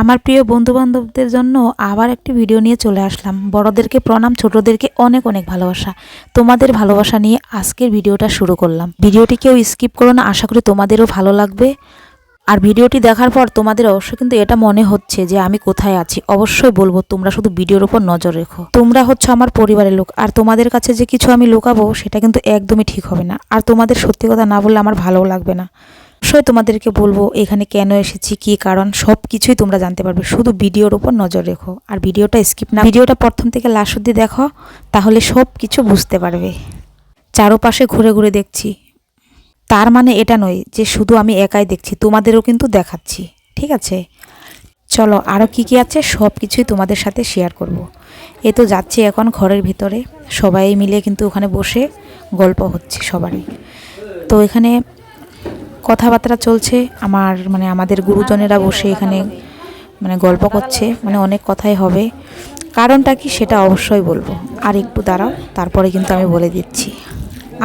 আমার প্রিয় বন্ধুবান্ধবদের জন্য আবার একটি ভিডিও নিয়ে চলে আসলাম। বড়দেরকে প্রণাম, ছোটদেরকে অনেক অনেক ভালোবাসা। তোমাদের ভালোবাসা নিয়ে আজকের ভিডিওটা শুরু করলাম। ভিডিওটি কেউ স্কিপ করো না, আশা করি তোমাদেরও ভালো লাগবে। আর ভিডিওটি দেখার পর তোমাদের অবশ্যই কিন্তু এটা মনে হচ্ছে যে আমি কোথায় আছি। অবশ্যই বলব, তোমরা শুধু ভিডিওর উপর নজর রেখো। তোমরা হচ্ছে আমার পরিবারের লোক, আর তোমাদের কাছে যে কিছু আমি লুকাবো, সেটা কিন্তু একদমই ঠিক হবে না। আর তোমাদের সত্যি কথা না বললে আমার ভালোও লাগবে না। অবশ্যই তোমাদেরকে বলব, এখানে কেন এসেছি, কি কারণ সব কিছুই তোমরা জানতে পারবে। শুধু ভিডিওর উপর নজর রেখো, আর ভিডিওটা স্কিপ না, ভিডিওটা প্রথম থেকে লাস্ট অব্দি দেখো, তাহলে সব কিছু বুঝতে পারবে। চারোপাশে ঘুরে ঘুরে দেখছি। তার মানে এটা নয় যে শুধু আমি একাই দেখছি, তোমাদেরও কিন্তু দেখাচ্ছি, ঠিক আছে? চলো আরও কি কি আছে সব কিছুই তোমাদের সাথে শেয়ার করব। এ তো যাচ্ছি এখন ঘরের ভিতরে, সবাই মিলে কিন্তু ওখানে বসে গল্প হচ্ছে সবারই। তো এখানে কথাবার্তা চলছে, আমার মানে আমাদের গুরুজনেরা বসে এখানে মানে গল্প করছে মানে অনেক কথাই হবে। কারণটা কি সেটা অবশ্যই বলব। আর একটু দাঁড়াও, তারপরে কিন্তু আমি বলে দিচ্ছি।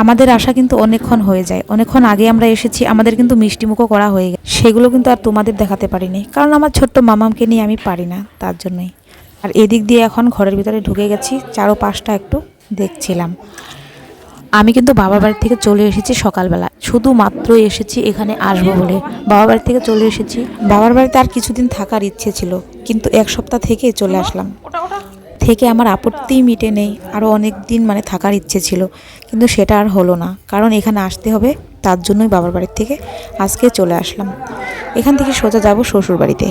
আমাদের আশা কিন্তু অনেকক্ষণ হয়ে যায়। অনেকক্ষণ আগে আমরা এসেছি, আমাদের কিন্তু মিষ্টিমুখও করা হয়ে গেছে। সেগুলো কিন্তু আর তোমাদের দেখাতে পারিনি, কারণ আমার ছোট্ট মামামকে নিয়ে আমি পারি না তার জন্যই। আর এদিক দিয়ে এখন ঘরের ভিতরে ঢুকে গেছি চারো পাঁচটা একটু দেখছিলাম। আমি কিন্তু বাবার বাড়ি থেকে চলে এসেছি সকালবেলা। শুধুমাত্র এসেছি এখানে আসব বলে। বাবার বাড়ি থেকে চলে এসেছি। বাবার বাড়িতে আর কিছুদিন থাকার ইচ্ছে ছিল, কিন্তু এক সপ্তাহ থেকে চলে আসলাম। থেকে আমার আপত্তিই মিটে নেই আরও অনেক দিন মানে থাকার ইচ্ছে ছিল, কিন্তু সেটা আর হলো না। কারণ এখানে আসতে হবে, তার জন্যই বাবার বাড়ির থেকে আজকে চলে আসলাম। এখান থেকে সোজা যাব শ্বশুর বাড়িতে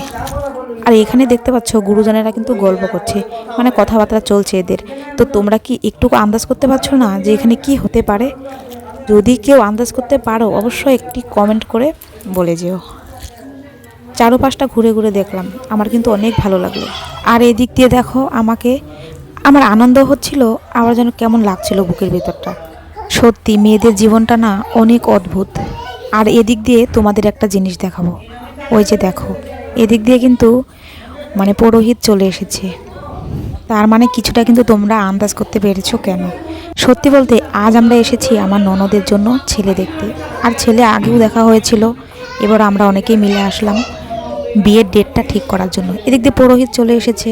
আর এখানে দেখতে পাচ্ছ, গুরুজনেরা কিন্তু গল্প করছে মানে কথাবার্তা চলছে এদের। তো তোমরা কি একটু আন্দাজ করতে পারছ না যে এখানে কি হতে পারে? যদি কেউ আন্দাজ করতে পারো, অবশ্যই একটি কমেন্ট করে বলে যেও। চারোপাশটা ঘুরে ঘুরে দেখলাম, আমার কিন্তু অনেক ভালো লাগল। আর এদিক দিয়ে দেখো, আমাকে, আমার আনন্দ হচ্ছিল, আবার যেন কেমন লাগছিল বুকের ভিতরটা। সত্যি, মেয়েদের জীবনটা না অনেক অদ্ভুত। আর এদিক দিয়ে তোমাদের একটা জিনিস দেখাবো। ওই যে দেখো এদিক দিয়ে কিন্তু মানে পুরোহিত চলে এসেছে। তার মানে কিছুটা কিন্তু তোমরা আন্দাজ করতে পেরেছ কেন? সত্যি বলতে আজ আমরা এসেছি আমার ননদের জন্য ছেলে দেখতে। আর ছেলে আগেও দেখা হয়েছিল, এবার আমরা অনেকেই মিলে আসলাম বিয়ের ডেটটা ঠিক করার জন্য। এদিক দিয়ে পুরোহিত চলে এসেছে,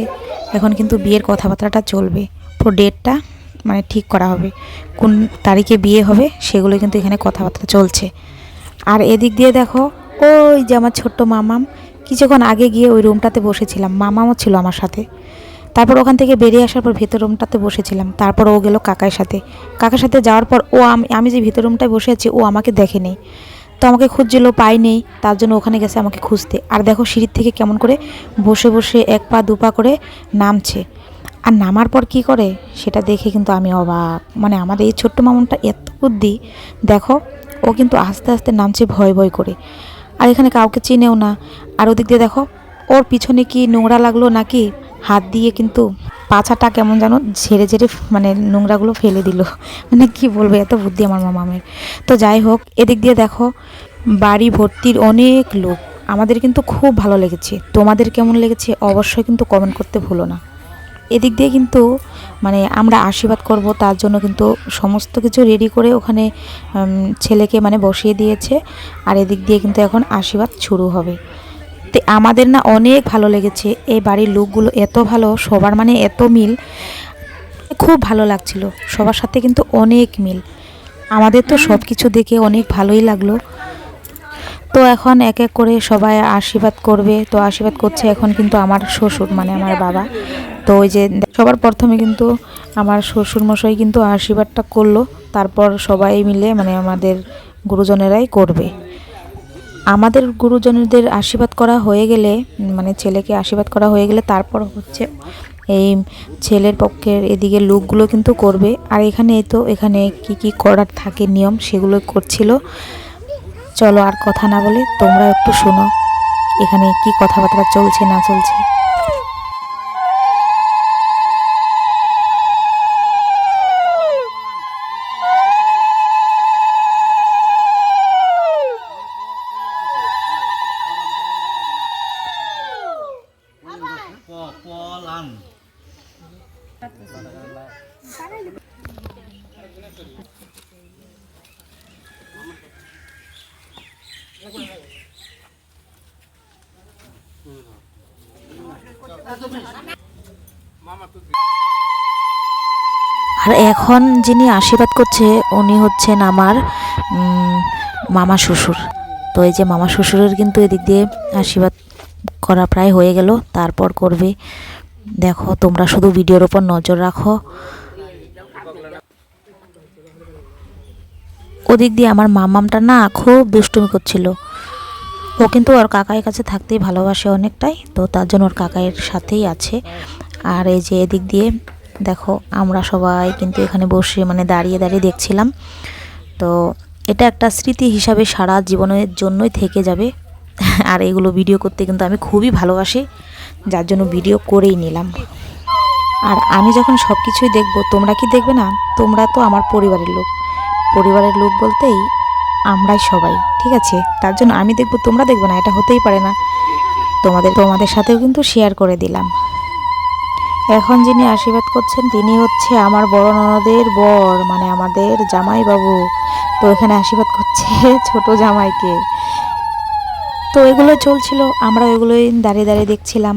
এখন কিন্তু বিয়ের কথাবার্তাটা চলবে। পুরো ডেটটা মানে ঠিক করা হবে, কোন তারিখে বিয়ে হবে সেগুলো কিন্তু এখানে কথাবার্তা চলছে। আর এদিক দিয়ে দেখো, ওই যে আমার ছোট্ট মামাম কিছুক্ষণ আগে গিয়ে ওই রুমটাতে বসেছিলাম। মামাও ছিল আমার সাথে। তারপর ওখান থেকে বেরিয়ে আসার পর ভেতর রুমটাতে বসেছিলাম। তারপর ও গেল কাকার সাথে। কাকার সাথে যাওয়ার পর ও আমি আমি যে ভেতর রুমটায় বসে আছি, ও আমাকে দেখেনি তো আমাকে খুঁজছিল, পাই নেই। তার জন্য ওখানে গেছে আমাকে খুঁজতে। আর দেখো সিঁড়ির থেকে কেমন করে বসে বসে এক পা, দু পা করে নামছে। আর নামার পর কি করে, সেটা দেখে কিন্তু আমি অবাক। মানে আমাদের এই ছোট্ট মামুনটা এত বুদ্ধি। দেখো, ও কিন্তু আস্তে আস্তে নামছে ভয় ভয় করে। আর এখানে কাউকে চিনেও না। আর ওদিক দিয়ে দেখো, ওর পিছনে কি নোংরা লাগল নাকি? হাত দিয়ে কিন্তু পাছাটা কেমন যেন ঝেড়ে ঝেড়ে মানে নোংরাগুলো ফেলে দিল। মানে কি বলব, এত বুদ্ধি আমার মামামের তো যাই হোক, এদিক দিয়ে দেখো, বাড়ি ভর্তির অনেক লোক। আমাদের কিন্তু খুব ভালো লেগেছে। তোমাদের কেমন লেগেছে অবশ্যই কিন্তু কমেন্ট করতে ভুলো না। এদিক দিয়ে কিন্তু মানে আমরা আশীর্বাদ করব, তার জন্য কিন্তু সমস্ত কিছু রেডি করে ওখানে ছেলেকে মানে বসিয়ে দিয়েছে। আর এদিক দিয়ে কিন্তু এখন আশীর্বাদ শুরু হবে। তো আমাদের না অনেক ভালো লেগেছে। এই বাড়ির লোকগুলো এত ভালো, সবার মানে এত মিল। খুব ভালো লাগছিল, সবার সাথে কিন্তু অনেক মিল। আমাদের তো সব কিছু দেখে অনেক ভালোই লাগল। তো এখন এক এক করে সবাই আশীর্বাদ করবে। তো আশীর্বাদ করছে এখন কিন্তু আমার শ্বশুর মানে আমার বাবা। তো ওই যে সবার প্রথমে কিন্তু আমার শ্বশুর মশাই কিন্তু আশীর্বাদটা করল। তারপর সবাই মিলে মানে আমাদের গুরুজনেরাই করবে। আমাদের গুরুজনদের আশীর্বাদ করা হয়ে গেলে মানে ছেলেকে আশীর্বাদ করা হয়ে গেলে তারপর হচ্ছে এই ছেলের পক্ষের এদিকে লুকগুলো কিন্তু করবে। আর এখানে তো এখানে কি কি করার থাকে, নিয়ম সেগুলো করছিল। চলো আর কথা না বলে তোমরা একটু শোনো, এখানে কি কথাবার্তা চলছে না চলছে। আর এখন যিনি আশীর্বাদ করছে, উনি হচ্ছেন আমার মামা শ্বশুর। তো এই যে মামা শ্বশুরের কিন্তু এদিক দিয়ে আশীর্বাদ করা প্রায় হয়ে গেল, তারপর করবে দেখো, তোমরা শুধু ভিডিওর ওপর নজর রাখো। ওদিক দিয়ে আমার মামামটা না খুব দুষ্টুমি করছিল। ও কিন্তু ওর কাকার কাছে থাকতেই ভালোবাসে অনেকটাই, তো তার জন্য ওর কাকায়ের সাথেই আছে। আর এই যে এদিক দিয়ে, দেখো, আমরা সবাই কিন্তু এখানে বসে মানে দাঁড়িয়ে দাঁড়িয়ে দেখছিলাম। তো এটা একটা স্মৃতি হিসাবে সারা জীবনের জন্যই থেকে যাবে। আর এগুলো ভিডিও করতে কিন্তু আমি খুবই ভালোবাসি। যার জন্য ভিডিও করেই নিলাম। আর আমি যখন সব কিছুই দেখব, তোমরা কি দেখবে না? তোমরা তো আমার পরিবারের লোক। পরিবারের লোক বলতেই আমরাই সবাই, ঠিক আছে? তার জন্য আমি দেখব, তোমরা দেখবে না, এটা হতেই পারে না। তোমাদের তোমাদের সাথেও কিন্তু শেয়ার করে দিলাম। এখন যিনি আশীর্বাদ করছেন, তিনি হচ্ছে আমার বড় ননদের বর মানে আমাদের জামাই বাবু তো এখানে আশীর্বাদ করছে ছোট জামাইকে। তো এগুলো চলছিল, আমরা ওইগুলোই দাঁড়িয়ে দাঁড়িয়ে দেখছিলাম।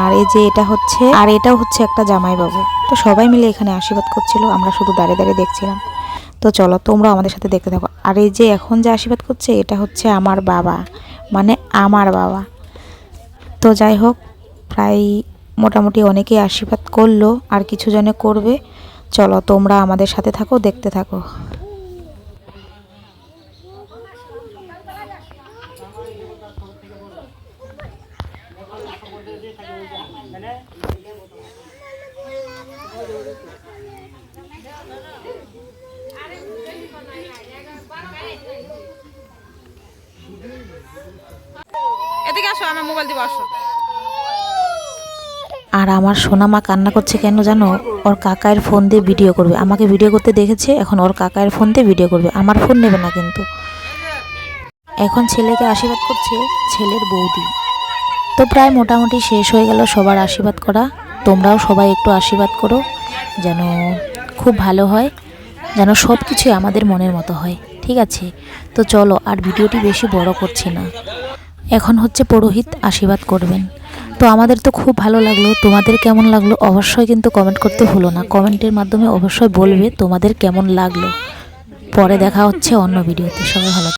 আর এই যে এটা হচ্ছে, আর এটাও হচ্ছে একটা জামাই বাবু তো সবাই মিলে এখানে আশীর্বাদ করছিল, আমরা শুধু দাঁড়িয়ে দাঁড়িয়ে দেখছিলাম। তো চলো তোমরা আমাদের সাথে দেখতে থাকো। আর এই যে এখন যে আশীর্বাদ করছে, এটা হচ্ছে আমার বাবা মানে আমার বাবা। তো যাই হোক, প্রায় মোটামুটি অনেকেই আশীর্বাদ করল, আর কিছু জনে করবে। চলো, তোমরা আমাদের সাথে থাকো, দেখতে থাকো। আর আমার সোনা মা কান্না করছে কেন জানো? ওর কাকায়ের ফোন দিয়ে ভিডিও করবে। আমাকে ভিডিও করতে দেখেছে, এখন ওর কাকায়ের ফোন দিয়ে ভিডিও করবে। আমার ফোন নেবে না কিন্তু। এখন ছেলেকে আশীর্বাদ করছে ছেলের বৌদি। তো প্রায় মোটামুটি শেষ হয়ে গেল সবার আশীর্বাদ করা। তোমরাও সবাই একটু আশীর্বাদ করো, যেন খুব ভালো হয়, যেন সব কিছুই আমাদের মনের মতো হয়, ঠিক আছে? তো চলো, আর ভিডিওটি বেশি বড় করছি না। এখন হচ্ছে পুরোহিত আশীর্বাদ করবেন। তো আমাদের তো খুব ভালো লাগল, তোমাদের কেমন লাগল অবশ্যই কিন্তু কমেন্ট করতে হলো না। কমেন্টের মাধ্যমে অবশ্যই বলবে তোমাদের কেমন লাগল। পরে দেখা হচ্ছে অন্য ভিডিওতে, সবাই ভালো